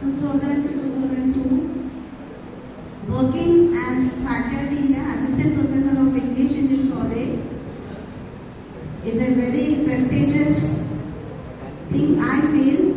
2000 to 2002 working as faculty, yeah, assistant professor of English in this college is a very prestigious thing I feel.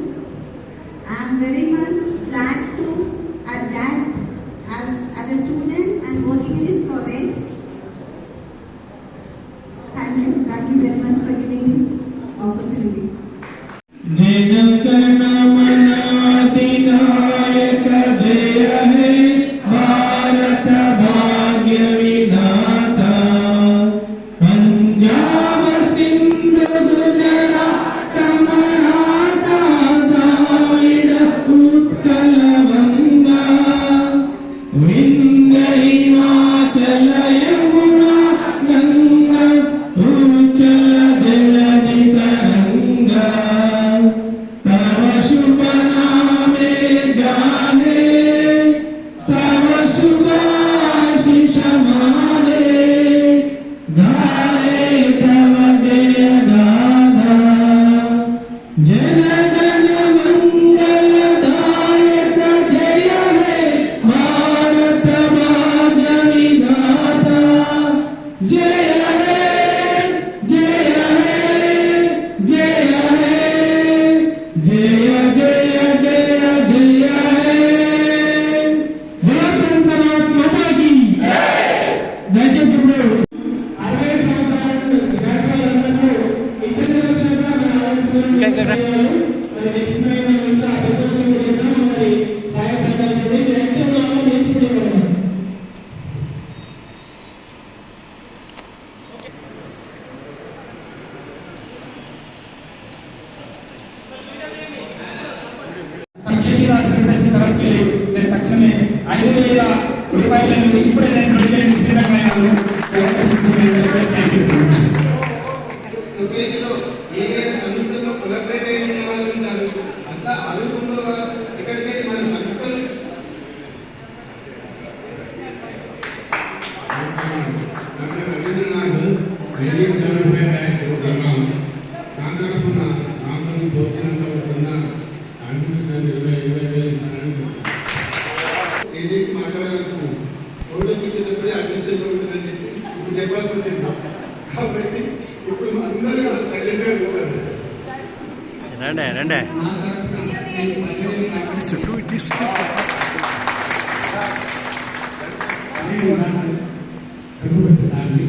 Raghupathi సార్ని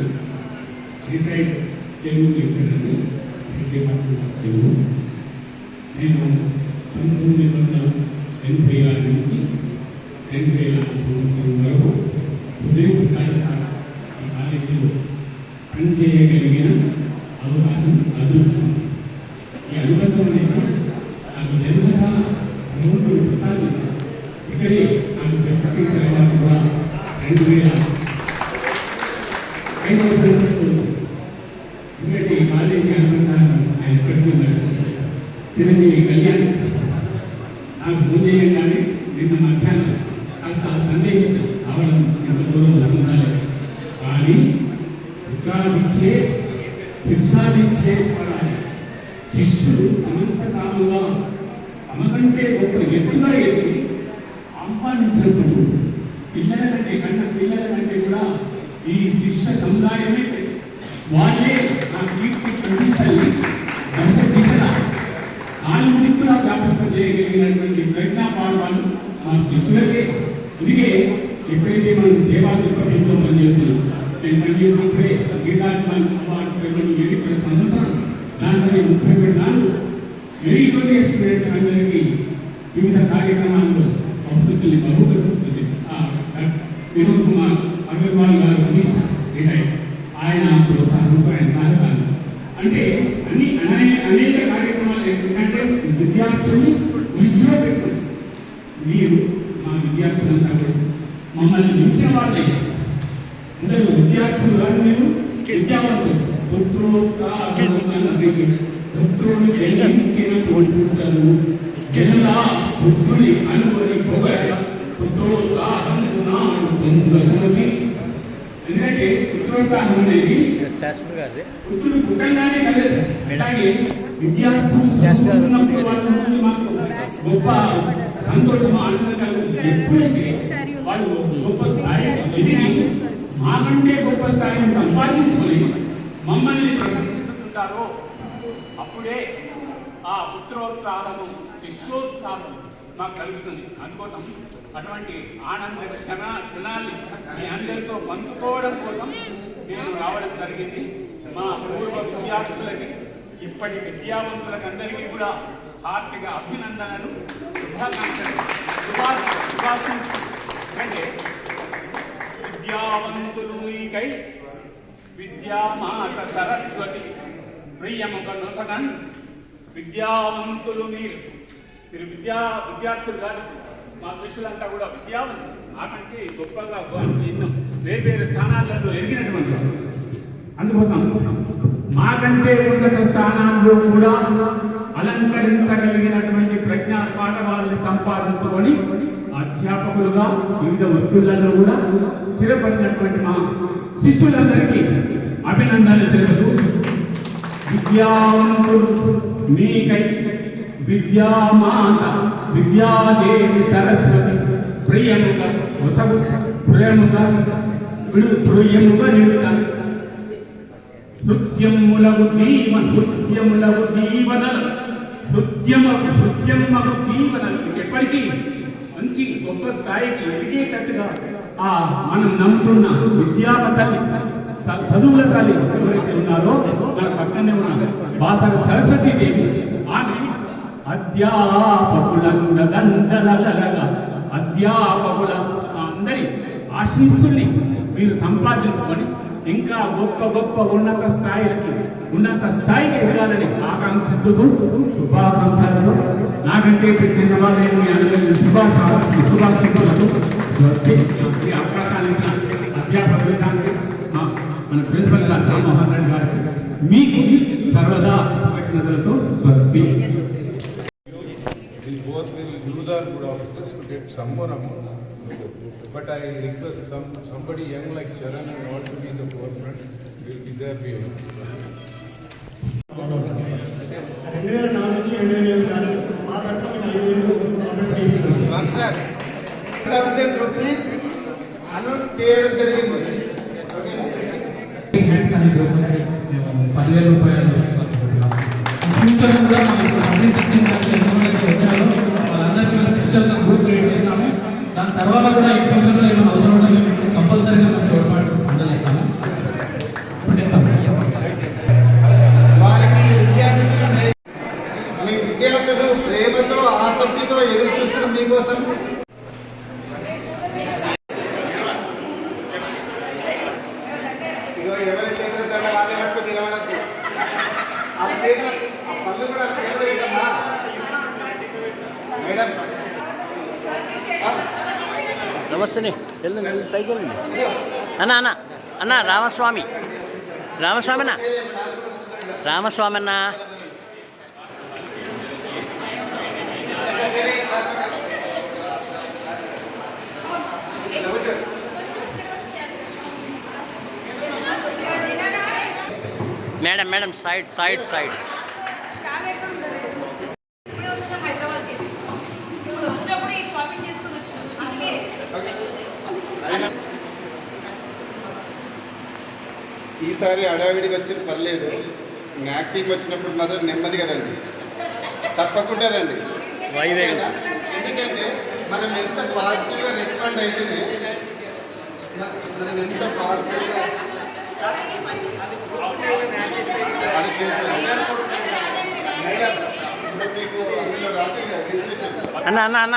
retired Telugu లెక్చరర్ని department of Telugu. నేను పంతొమ్మిది వందల ఎనభై ఆరు నుంచి రెండు వేల సంవత్సరం వరకు ఉదయం ఈ కాలేజీలో పనిచేయగలిగిన అవకాశం అదృష్టం ఈ అనుబంధం అనేది నాకు నిరంతర భగవంతుడు ప్రసాదించారు ఇక్కడే నాకు ప్రసిద్ధి తర్వాత కూడా రెండు వేల ఐదవ సంవత్సరంలో వచ్చింది ఎందుకంటే ఈ కాలేజీ అనుబంధాన్ని నేను ఎక్కడికి ఉన్నాను చిరంజీవి కళ్యాణ్ నాకు ముందేయంగానే నిన్న మధ్యాహ్నం కాస్త సందేహించాం అవడం ఎంత దూరం అవుతుందా కానీ దుఃఖాలిచ్చే శిష్యాలిచ్చే ఫలాన్ని శిష్యుడు అనంత తాముగా తమకంటే గొప్ప ఎత్తుగా ఎదిగి ఆహ్వానించినప్పుడు పిల్లల కంటే కన్నా పిల్లల కంటే కూడా ఈ శిష్య సముదాయమే వాళ్ళే నా కీర్తి ప్రతిష్టల్ని దశ దిశల నాలుగు దిక్కులా వ్యాపింపజేయగలిగినటువంటి చేయగలిగినటువంటి మా శిష్యులే. ఇదిగే ఎప్పుడైతే మనం సేవా దృక్పథంతో పనిచేస్తున్నాం నేను పనిచేసినప్పుడే గీతాత్మక ఏడు ప్రతి సంవత్సరం దాంట్లో ముప్పై పెట్టినాను మెరిటోరియస్ స్టూడెంట్స్ అందరికీ వివిధ కార్యక్రమాల్లో అభివృద్ధిని బహుకరిస్తుంది వినోద్ కుమార్ అగర్వాల్ గారు మినిస్టర్ రిటైర్. ఆయన ప్రోత్సాహంతో ఆయన సహకారం. అంటే అన్ని అనే అనేక కార్యక్రమాలు ఏంటంటే విద్యార్థుల్ని దృష్టిలో పెట్టుకుని మీరు కూడా మమ్మల్ని మించిన వాళ్ళే అంటే విద్యార్థులు కానీ మీరు విద్యావంతులు. పుత్రోత్సాహి పుత్రుడు. జయించినటువంటి పుట్టలు గెలులా పుత్రుని అనుకొని పొగడ పుత్రోత్సాహం నాడు పొందసుమతి ఎందుకంటే పుత్రోత్సాహం అనేది పుత్రుడు పుట్టంగానే కలదు. అలాగే విద్యార్థులు గొప్ప సంతోషం ఆనందం నాకంటే గొప్ప స్థాయిని సంపాదించుకొని మమ్మల్ని ప్రశంసిస్తుంటారో అప్పుడే ఆ పుత్రోత్సాహము శిష్యోత్సాహం మాకు కలుగుతుంది. అందుకోసం అటువంటి ఆనంద క్షణ క్షణాన్ని మీ అందరితో పంచుకోవడం కోసం నేను రావడం జరిగింది. మా పూర్వ విద్యార్థులకి ఇప్పటి విద్యావంతులకు అందరికీ కూడా హార్దిక అభినందనలు శుభాకాంక్షలు శుభాశ అంటే విద్యావంతులు మీకై విద్యామాత సరస్వతి ప్రియముఖ నొసగన్. విద్యావంతులు మీరు మీరు విద్యా విద్యార్థులు కాదు. మా శిష్యులంతా కూడా విద్యావంతులు. నాకంటే గొప్పగా ఎన్నో వేరు వేరు స్థానాలలో ఎరిగినటువంటి అందుకోసం మాకంటే ఉన్నత స్థానాల్లో కూడా అలంకరించగలిగినటువంటి ప్రజ్ఞా పాఠవాళ్ళని సంపాదించుకొని అధ్యాపకులుగా వివిధ వృత్తులలో కూడా స్థిరపడినటువంటి మా శిష్యులందరికీ అభినందనలు తెలుపుతూ విద్యావంతులు మీకై విద్యామాత విద్యాదేవి సరస్వతి ప్రియముగా ఒసగు ప్రేముగా విడు ప్రియముగా నిలుట నృత్యములకు దీవ నృత్యములకు దీవనలు నృత్యమ నృత్యమ్మకు దీవనలు ఎప్పటికీ మంచి గొప్ప స్థాయికి ఎదిగేటట్టుగా ఆ మనం నమ్ముతున్న విద్యావతల్లి స- చదువుల తల్లి ఎవరైతే ఉన్నారో మన పక్కనే ఉన్న బాసర సరస్వతి దేవి ఆమె అధ్యాపకులందదండలగా అధ్యాపకుల అందరి ఆశీస్సుల్ని మీరు సంపాదించుకొని ఇంకా గొప్ప గొప్ప ఉన్నత స్థాయిలకి ఉన్నత స్థాయికి ఎదగాలని ఆకాంక్షిస్తూ శుభాకాంక్షలతో నాకంటే చిన్న వాళ్ళని మీ అందరికీ శుభాశ శుభాశిస్తులకు ఈ అధ్యాపకులకి మన ప్రిన్సిపల్ గారు రామ్మోహన్ రెడ్డి గారికి మీకు సర్వదా కృతజ్ఞతలతో స్వస్తి. కూడా both will good to get. But I request some, somebody young like Charan and want to be in the forefront, will be there behind. రెండు వేల నాలుగు నుంచి రెండు వేల ఏడు దాకా మా తరఫున మేము ఐదు వేలు కాంట్రాక్ట్ చేస్తున్నాం స్పాన్సర్ థౌసండ్ రూపీస్ అనౌన్స్ చేయడం జరిగింది ఓకేనా హ్యాండ్స్ అనే గ్రూప్ నుంచి మేము పదివేల రూపాయలు పంచుకుంటున్నాం ఫ్యూచర్ కూడా మనకు సర్వీస్ ఇచ్చిన దాంట్లో ఎంతమంది వచ్చారో వాళ్ళందరికీ మేము స్పెషల్గా గ్రూప్ క్రియేట్ చేస్తాము దాని తర్వాత కూడా ఈ ఫ్యూచర్లో ఏమైనా అవసరం ఉంటే మేము కంపల్సరీగా మేము తోడ్పాటు అందజేస్తాము వారికి విద్యార్థులు మీ విద్యార్థులు ప్రేమతో ఆసక్తితో ఎదురు చూస్తున్న మీకోసం ఇగో ఎవరి చేతులు దండ వాళ్ళే పట్టుకుని నిలబడద్దు ఆ చేతులు ఆ పళ్ళు కూడా చేతులు ఏంటమ్మా మేడం ఆ, నమస్తే వెళ్ళండి పైకి వెళ్ళండి అన్న అన్న అన్న రామస్వామి. రామస్వామి అన్న రామస్వామి అన్న madam madam side side side shop ఎక్కడ ఉండదు ఇప్పుడే వచ్చిన హైదరాబాద్కి వెళ్ళి ఇప్పుడు వచ్చినప్పుడు ఈ షాపింగ్ చేసుకొని వచ్చినాం అందుకే ఈసారి హడావిడికి వచ్చిన పర్లేదు. యాక్టింగ్ వచ్చినప్పుడు మాత్రం నెమ్మదిగా రండి. తప్పకుండా రండి? ఎందుకంటే మనం ఎంత పాజిటివ్గా రెస్పాండ్ అయితేనే మనం ఎంత పాజిటివ్గా అది చేస్తాం మీకు అందులో రాసి రిజిస్ట్రేషన్ అన్న అన్న అన్న.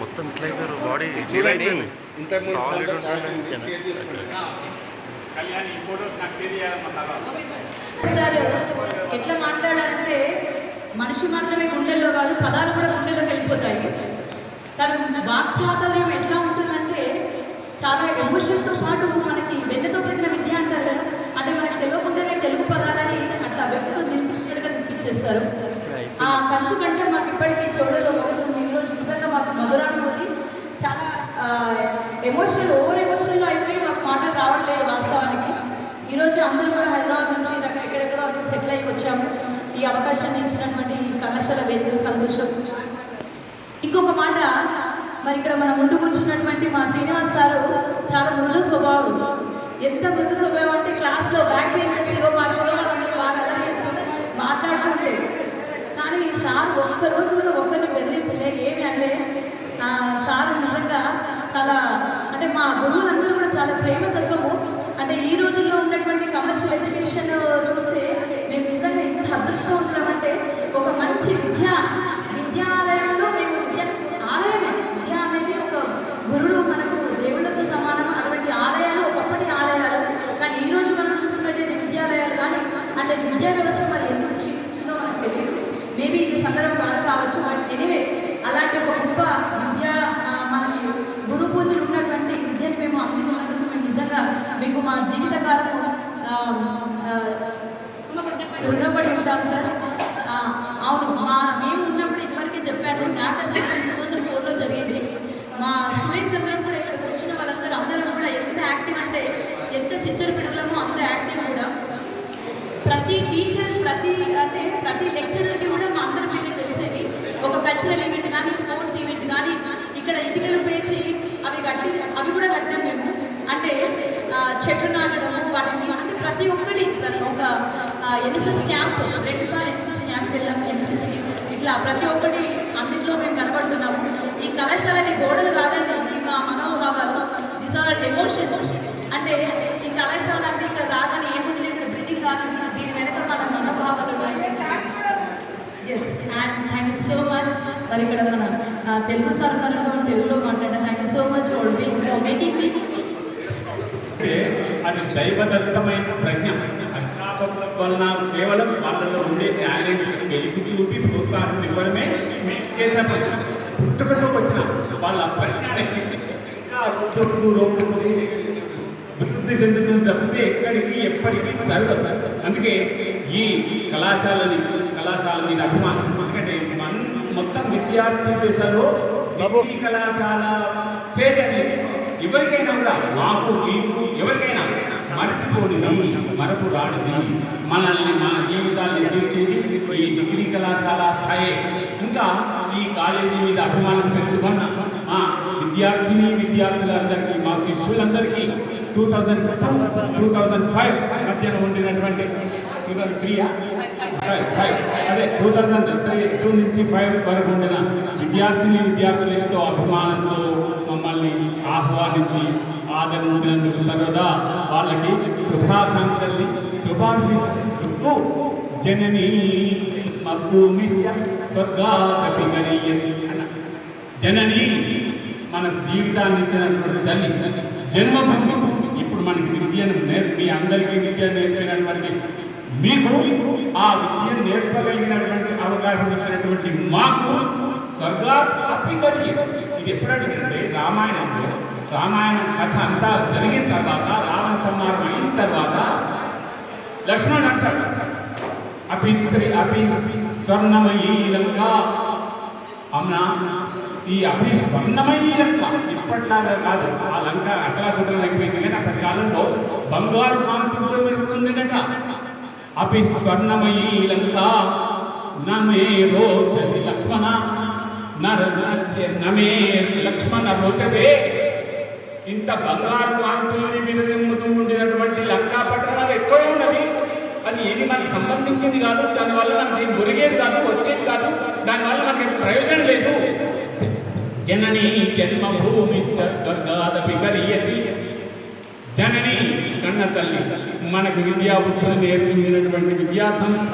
మొత్తం ఇట్లా అయిపోయారు బాడీ ఎట్లా మాట్లాడారంటే మనిషి మాత్రమే గుండెల్లో కాదు పదాలు కూడా గుండెల్లోకి వెళ్ళిపోతాయి తన వాక్చాతుర్యం ఎట్లా ఉంటుందంటే చాలా ఎమోషన్తో పాటు మనకి వెన్నెతో పెట్టిన విద్య అంటారు కదా అంటే మనకి తెలియకుండానే తెలుగు పదాలని అట్లా వెన్నెతో నింపించినట్టుగా నింపించేస్తారు ఆ కంచు కంటే మాకు ఇప్పటికీ చెవులలో మోగుతుంది. ఈరోజు నిజంగా మాకు మధురానుభూతి చాలా ఎమోషనల్ ఓవర్ ఎమోషనల్ అయిపోయి మాకు మాటలు రావట్లేదు వాస్తవానికి. ఈరోజు అందరూ కూడా హైదరాబాద్ నుంచి ఎక్కడెక్కడో సెటిల్ అయ్యి వచ్చాము. ఈ అవకాశాన్ని ఇచ్చినటువంటి ఈ కళాశాల వేదిక సంతోషం. ఇంకొక మాట మరి ఇక్కడ మన ముందు కూర్చున్నటువంటి మా శ్రీనివాస్ సారు చాలా మృదు స్వభావం. ఎంత మృదు స్వభావం అంటే క్లాస్లో బ్యాక్ పెయిన్ "ఇగో మా శివగారు బాగా అర్థం మాట్లాడుతుంటే. కానీ ఈ సార్ ఒక్క రోజు కూడా ఒక్కరిని బెదిరించలే ఏమి అనలే. సార్ నిజంగా చాలా అంటే మా గురువులందరూ కూడా చాలా ప్రేమ తత్వము. అంటే ఈ రోజుల్లో ఉన్నటువంటి కమర్షియల్ ఎడ్యుకేషన్ చూస్తే మేము నిజంగా ఎంత అదృష్టవంతులమంటే ఒక మంచి విద్య విద్యాలయం మేము విద్య ఆలయమే విద్య అనేది ఒక గురుడు మనకు దేవుళ్ళతో సమానం అటువంటి ఆలయాలు ఒకప్పటి ఆలయాలు కానీ ఈ రోజు మనం చూసుకున్నట్టయితే విద్యాలయాలు కానీ అంటే విద్యా వ్యవస్థ మరి ఎందుకు క్షీణించిందో మనకు తెలియదు మేబీ ఇది సందర్భం కాదు కావచ్చు బట్ ఎనివే అలాంటి ఒక గొప్ప విద్యా ఆ, మనకి గురు పూజలు ఉన్నటువంటి విద్యను మేము అందుకున్నందుకు మేము నిజంగా మీకు మా జీవితకాలము ఆ, ఆ, రుణపడి ఉంటాం సార్ ఆ, అవును మా మేము ఉన్నప్పుడు ఇదివరకే చెప్పాను నాటక సంఘం టూ థౌజండ్ ఫోర్లో జరిగింది మా స్టూడెంట్స్ అందరం కూడా ఇక్కడ కూర్చున్న వాళ్ళందరూ అందరం కూడా ఎంత యాక్టివ్ అంటే ఎంత చిచ్చర పిడుగులమో అంత యాక్టివ్ కూడా ప్రతి టీచర్ ప్రతి అంటే ప్రతి లెక్చరర్కి కూడా మా అందరి పేరు తెలిసేది ఒక కల్చరల్ ఈవెంట్ కానీ స్పోర్ట్స్ ఈవెంట్ కానీ ఇక్కడ ఇటుకలు పేర్చి అవి అవి కూడా కట్టాం మేము. అంటే చెట్లు నాటడం వాటిని అంటే ప్రతి ఒక్కటి ఒక ఎన్ఎస్ఎస్ క్యాంప్ రెండుసార్లు ఎన్ఎస్ఎస్ క్యాంప్ వెళ్ళాము ఎన్ఎస్ఎస్ ఇట్లా ప్రతి ఒక్కటి అన్నింటిలో మేము కనబడుతున్నాము. ఈ కళాశాలని గోడలు కాదండి ఈ మా మనోభావాలు దిస్ ఆర్ ఎమోషన్స్ అంటే ఈ కళాశాల అంటే ఇక్కడ రాగానే ఏముంది? ఇక్కడ బిల్డింగ్ కాదు. దీని వెనక మన మనోభావాలు ఉన్నాయి. Yes and thank you so much మరి ఇక్కడ మన తెలుగు సార్ తెలుగులో మాట్లాడారు thank you so much for for making మీ అది దైవదత్తమైన ప్రజ్ఞ. అధ్యాపకుల వలన కేవలం వాళ్ళలో ఉండే టాలెంట్ వెలికి చూపి ప్రోత్సాహం ఇవ్వడమే మేము చేసే పని. పుట్టుకతో వచ్చిన వాళ్ళ పరిజ్ఞానం. ఇంకా రోజు రోజు అభివృద్ధి చెందుతుంది తప్పితే ఎక్కడికి ఎప్పటికీ తరగదు. అందుకే ఈ కళాశాలని కళాశాల మీద అభిమానం. ఎందుకంటే మొత్తం విద్యార్థి దశలో డిగ్రీ కళాశాల స్టేజ్ అనేది ఎవరికైనా కూడా మాకు మీకు ఎవరికైనా మర్చిపోనిది మరపు రానిది మనల్ని మన జీవితాన్ని తీర్చేది ఈ డిగ్రీ కళాశాల స్థాయి. ఇంకా ఈ కాలేజీ మీద అభిమానం పెంచుకున్న మా విద్యార్థిని విద్యార్థులందరికీ మా శిష్యులందరికీ two thousand two thousand five మధ్యన ఉండినటువంటి two thousand త్రీయా five two thousand three two నుంచి ఫైవ్ వరకు ఉండిన విద్యార్థిని విద్యార్థులు ఎంతో అభిమానంతో మమ్మల్ని ఆహ్వానించి ఆదరించినందుకు సర్వదా వాళ్ళకి శుభాకాంక్షల్ని శుభాశీస్సులు. జనని మక్కుమిష్ట స్వర్గాదపి గరీయసి జనని మన జీవితాన్ని ఇచ్చినటువంటి తల్లి. జన్మభూమి. ఇప్పుడు మనకి విద్యను నేర్పి అందరికీ విద్య నేర్పినటువంటి మీకు ఆ విద్యను నేర్పగలిగినటువంటి అవకాశం ఇచ్చినటువంటి మాకు స్వర్గాపి ఇది ఎప్పుడంటే రామాయణంలో. రామాయణం కథ అంతా జరిగిన తర్వాత రావణ సంహారం అయిన తర్వాత లక్ష్మణుడు అంటాడు అపి స్త్రీ అపి స్వర్ణమయీ లంక. అవునా? ఈ అపి స్వర్ణమయీ లంక ఇప్పట్లాగా కాదు ఆ లంక అతలాకుతలం అయిపోయింది. కానీ అప్పటి కాలంలో బంగారు కాంతితో మెరుస్తుండేనట అపి స్వర్ణమయీ లంక నమే రోచతి లక్ష్మణ నరనాచ్య నమే లక్ష్మణ రోచతే. ఇంత బంగారు కాంతుల్ని విరజిమ్ముతూ ఉండినటువంటి లంకా పట్టణం ఎక్కడో ఉన్నది. అది ఏది మనకి సంబంధించింది కాదు దానివల్ల మనకి ఏం దొరికేది కాదు వచ్చేది కాదు దానివల్ల మనకి ప్రయోజనం లేదు. జనని జన్మభూమి స్వర్గాదపి గరీయసి. జనని కన్న తల్లి. మనకు విద్యాబుద్ధులు నేర్పించినటువంటి విద్యా సంస్థ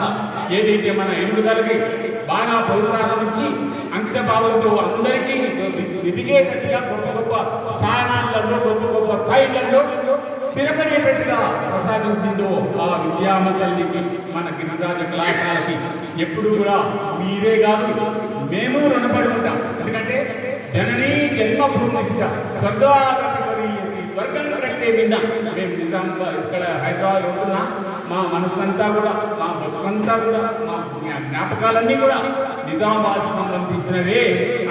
ఏదైతే మన ఎదుగుదలకి బాగా ప్రోత్సాహం ఇచ్చి అంకిత భావంతో అందరికీ ఎదిగేటట్టుగా గొప్ప గొప్ప స్థానాలలో గొప్ప గొప్ప స్థాయిలలో స్థిరపడేటట్టుగా ప్రసాదించిందో ఆ విద్యామ తల్లికి మన గిరిరాజ కళాశాలకి ఎప్పుడు కూడా మీరే కాదు మేము రుణపడి ఉంటాం. ఎందుకంటే జననీ జన్మభూమిష్ట స్వర్గ స్వర్గం నిన్న మేము నిజామాబాద్ ఇక్కడ హైదరాబాద్ ఉంటున్నా. మా మనసంతా కూడా మా బతుకంతా కూడా మా జ్ఞాపకాలన్నీ కూడా నిజామాబాద్ సంబంధించినవే.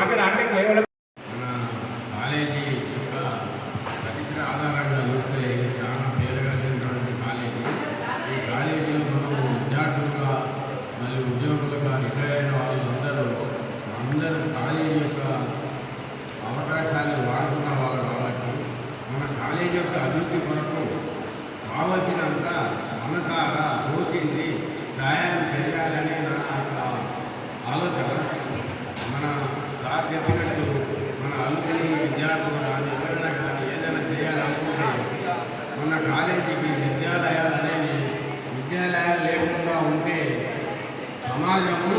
అక్కడ అంటే కేవలం మన కాలేజీ యొక్క చరిత్ర ఆధారంగా చూస్తే ఇది చాలా పేరుగాంచినటువంటి కాలేజీ ఈ కాలేజీలో మనం విద్యార్థులుగా మరియు ఉద్యోగులుగా రిటైర్ అయిన వాళ్ళందరూ అందరూ కాలేజీ యొక్క అవకాశాలు వాడుకున్న వాళ్ళు కాబట్టి మన కాలేజీ యొక్క అభివృద్ధి కొరకు కావలసినంత మనసారా తోచింది సహాయం చేయాలనే నా యొక్క ఆలోచన మన సార్ చెప్పినట్టు మన అల్లుని విద్యార్థులు కానీ ఎవరైనా కానీ ఏదైనా చేయాలనుకుంటే మన కాలేజీకి విద్యాలయాలు అనేది విద్యాలయాలు లేకుండా ఉంటే సమాజము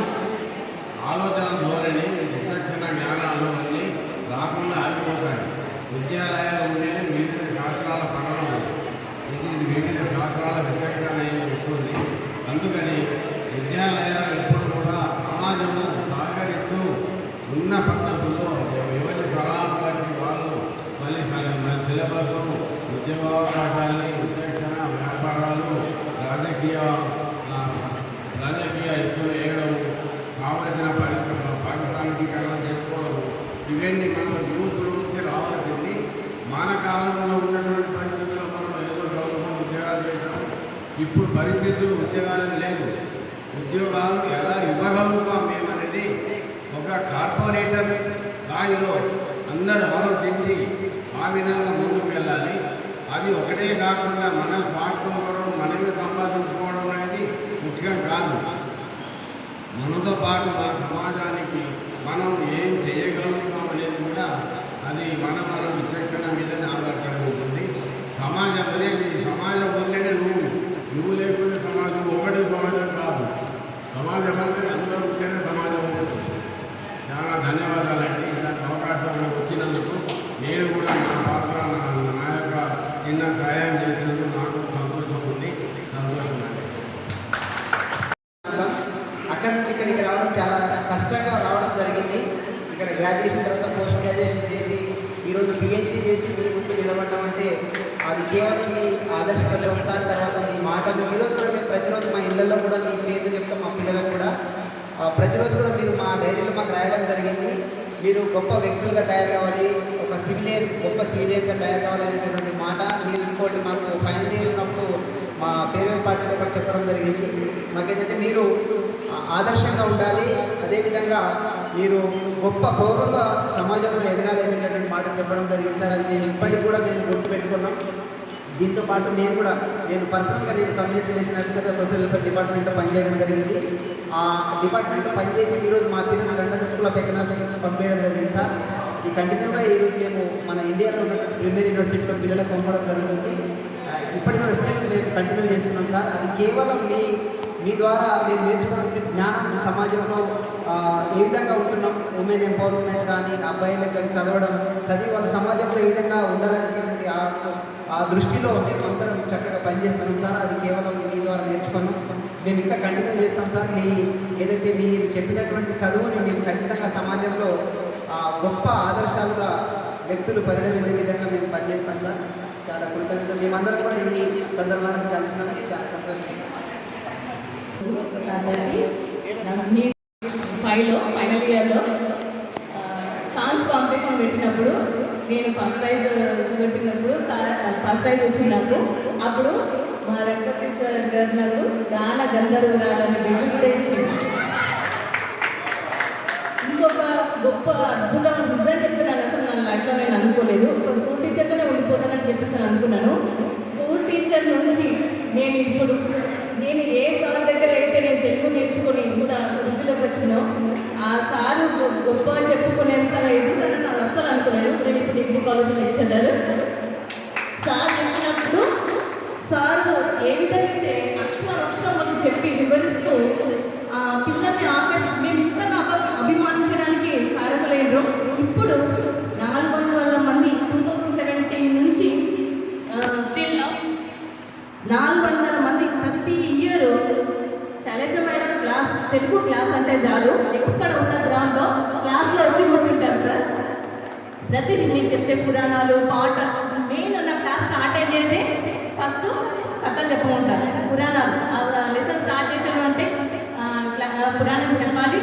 ఆలోచన ధోరణి విచక్షణ జ్ఞానాలు అన్నీ రాకుండా ఆగిపోతాయి విద్యాలయాలు ఉంటేనే వివిధ శాస్త్రాల పఠనం ఇది వివిధ శాస్త్రాల విచక్షణ అనేది ఉంటుంది అందుకని విద్యాలయాలు ఎప్పుడు కూడా సమాజము సహకరిస్తూ ఉన్న పద్ధతుల్లో ఎవరి సలహాలు బట్టి వాళ్ళు మళ్ళీ సిలబస్ ఉద్యోగావకాశాలని విచక్షణ వ్యాపారాలు రాజకీయ ఆ, రాజకీయ ఎక్కువ వేయడం కావలసిన పరిశ్రమ పారిశ్రామికీకరణ చేసుకోవడం ఇవన్నీ మనం యూత్ నుంచి రావాల్సింది మన కాలంలో ఉన్నటువంటి పరిస్థితుల్లో మనం ఏదో గవర్నమెంట్ ఉద్యోగాలు చేసాం ఇప్పుడు పరిస్థితులు ఉద్యోగాలు లేదు ఉద్యోగాలు ఎలా ఇవ్వగలుగుతాం మేమనేది ఒక కార్పొరేటర్ స్థాయిలో అందరూ ఆలోచించి ఆ విధంగా ముందుకు వెళ్ళాలి. అది ఒకటే కాకుండా మన స్వార్థం కొరకు మనమే సంపాదించుకోవడం అనేది ముఖ్యం కాదు. మనతో పాటు మన సమాజానికి మనం ఏం చేయగలుగుతాం అనేది కూడా అది మన మన విచక్షణ మీదనే ఆధారపడి ఉంటుంది. సమాజం అనేది సమాజం ఉంటేనే నువ్వు. నువ్వు లేకుండా సమాజం ఒకటి సమాజం కాదు. సమాజం అంటే అందరూ ఉంటేనే సమాజం ఉంటుంది. చాలా ధన్యవాదాలండి. ఇలాంటి అవకాశం వచ్చినందుకు నేను కూడా నా పాత్ర నా యొక్క చిన్న సహాయం చేసినందుకు నాకు సంతోషం ఉంది. సంతోషం అక్కడి నుంచి ఇక్కడికి రావడం చాలా కష్టంగా రావడం జరిగింది. ఇక్కడ గ్రాడ్యుయేషన్ తర్వాత పోస్ట్ గ్రాడ్యుయేషన్ చేసి ఈరోజు పిహెచ్డీ చేసి మీ ముందు నిలబడడం అంటే అది కేవలం మీ ఆదర్శకత ఒకసారి తర్వాత మీ మాటలు ఈరోజు కూడా మేము ప్రతిరోజు మా ఇళ్ళల్లో కూడా మీ పేరు చెప్తాం మా పిల్లలకు కూడా. ప్రతిరోజు కూడా మీరు మా డైరీలో మాకు రాయడం జరిగింది. మీరు గొప్ప వ్యక్తులుగా తయారు కావాలి ఒక సివిలియర్ గొప్ప సివిలియర్గా తయారు కావాలనేటువంటి మాట మీరు ఇంకోటి మాకు ఫైనల్ ఇయర్ ఉన్నప్పుడు మా ఫేర్వెల్ పార్టీలో కూడా చెప్పడం జరిగింది. మాకేంటంటే మీరు ఆదర్శంగా ఉండాలి. అదేవిధంగా మీరు గొప్ప పౌరులుగా సమాజంలో ఎదగాలి అనేటువంటి మాట చెప్పడం జరిగింది. సార్ అది మేము ఇప్పటికి కూడా మేము గుర్తుపెట్టుకున్నాం. దీంతో పాటు మేము కూడా నేను పర్సనల్గా నేను కమ్యూనిటీ రిలేషన్ ఆఫీసర్గా సోషల్ వెల్ఫేర్ డిపార్ట్మెంట్లో పనిచేయడం జరిగింది. ఆ డిపార్ట్మెంట్లో పనిచేసి ఈరోజు మా పిల్లలు లండన్ స్కూల్ ఆఫ్ ఎకనామిక్స్ పంపించడం జరిగింది సార్. ఇది కంటిన్యూగా ఈరోజు మేము మన ఇండియాలో ఉన్న ప్రీమియర్ యూనివర్సిటీలో పిల్లలకు పంపడం జరుగుతుంది. ఆ, ఇప్పటి కూడా స్టిల్ మేము కంటిన్యూ చేస్తున్నాం సార్. అది కేవలం మీ మీ ద్వారా మేము నేర్చుకున్న జ్ఞానం సమాజంలో ఏ విధంగా ఉంటున్నాం? ఉమెన్ ఎంపవర్మెంట్ కానీ అబ్బాయిలకు కానీ చదవడం చదివి వాళ్ళ సమాజంలో ఏ విధంగా ఉండాలనేటువంటి ఆ ఆ దృష్టిలో మేము అందరం చక్కగా పనిచేస్తున్నాం. సార్ అది కేవలం మీ ద్వారా నేర్చుకున్నాం. మేము ఇంకా కంటిన్యూ చేస్తాం సార్. మీ ఏదైతే మీరు చెప్పినటువంటి చదువుని మేము ఖచ్చితంగా సమాజంలో గొప్ప ఆదర్శాలుగా వ్యక్తులు పరిణమించే విధంగా మేము పనిచేస్తాం సార్. చాలా కృతజ్ఞత మేమందరం కూడా ఈ సందర్భాన్ని కలిసినందుకు చాలా సంతోషం ఫైవ్లో ఫైనల్ ఇయర్లో సాంగ్స్ కాంపిటీషన్ పెట్టినప్పుడు నేను ఫస్ట్ ప్రైజ్ పెట్టినప్పుడు ఫస్ట్ ప్రైజ్ వచ్చింది నాకు. అప్పుడు మా రఘుపతి సార్ గారు నాకు గాన గంధర్వరాలని బిడ్డ కూడా ఇచ్చింది ఇంకొక గొప్ప అద్భుతం నిజం చెప్తున్నాను అసలు నా లైఫ్లో నేను అనుకోలేదు. ఒక స్కూల్ టీచర్గానే ఉండిపోతానని చెప్పేసి నేను అనుకున్నాను. స్కూల్ టీచర్ నుంచి నేను ఇప్పుడు నేను ఏ సార్ దగ్గర అయితే నేను తెలుగు నేర్చుకొని కూడా వృద్ధిలోకి వచ్చినో ఆ సారు గొప్ప చెప్పుకునేంత ఎదుగుతానని నాకు అస్సలు అనుకోలేదు. నేను ఇప్పుడు degree college lecturer Telugu class అంటే చాలు. ఎక్కడ ఉన్న గ్రామంలో క్లాస్లో వచ్చి కూర్చుంటారు సార్. ప్రతిదీ మీరు చెప్పే పురాణాలు పాట మెయిన్ నా క్లాస్ స్టార్ట్ అయ్యేదే ఫస్ట్ కథలు చెప్పమంటారు పురాణాలు లెసన్ స్టార్ట్ చేసాను అంటే పురాణం చెప్పాలి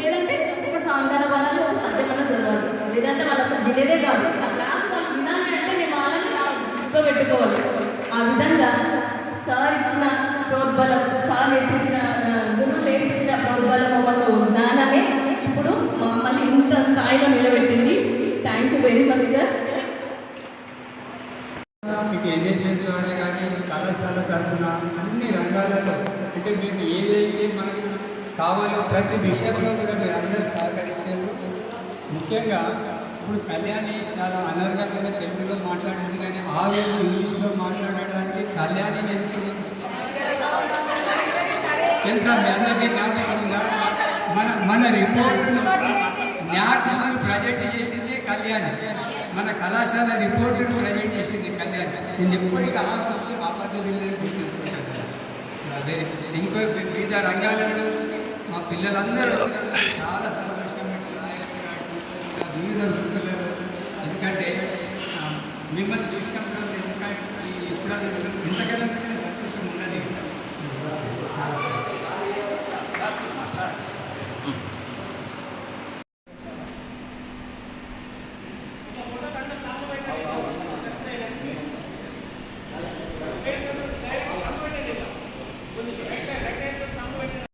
లేదంటే ఒక సాంగ్ పడాలి ఒక పద్యమన్న చదవాలి. లేదంటే వాళ్ళు అసలు వినేదే కాదు. ఆ క్లాస్ వాళ్ళు వినాలి అంటే నేను వాళ్ళని పెట్టుకోవాలి. ఆ విధంగా సార్ ఇచ్చిన ప్రోద్బలం సార్ నేర్పించిన ఆ, గురువు జ్ఞానమే. ఇప్పుడు మమ్మల్ని ఇంత స్థాయిలో నిలబెట్టింది. Thank you very much sir మీకు ఎన్ఎస్ఎస్ ద్వారా కానీ కళాశాల తరఫున అన్ని రంగాలలో అంటే మీకు ఏదైతే మనకు కావాలో ప్రతి విషయంలో కూడా మీరు అందరూ సహకరించారు. ముఖ్యంగా ఇప్పుడు కళ్యాణి చాలా అనర్గతంగా తెలుగులో మాట్లాడింది కానీ ఆ రోజు ఇంగ్లీష్లో మాట్లాడడానికి కళ్యాణి ఎందుకు తెలుసా? మీ అందరికీ జ్ఞాపకంగా మన మన రిపోర్టును జ్ఞాపకం ప్రజెంట్ చేసింది కళ్యాణ్. మన కళాశాల రిపోర్టును ప్రజెంట్ చేసింది కళ్యాణ్. నేను ఎప్పటికీ ఆ మా పద్ధతిలో గుర్తించుకుంటాను అదే ఇంకో వివిధ రంగాలలో మా పిల్లలందరూ చాలా సంతోషం వివిధ వృత్తులలో ఎందుకంటే మిమ్మల్ని చూసినప్పుడు ఎందుకంటే ఎప్పుడైనా ఎప్పుడన్నా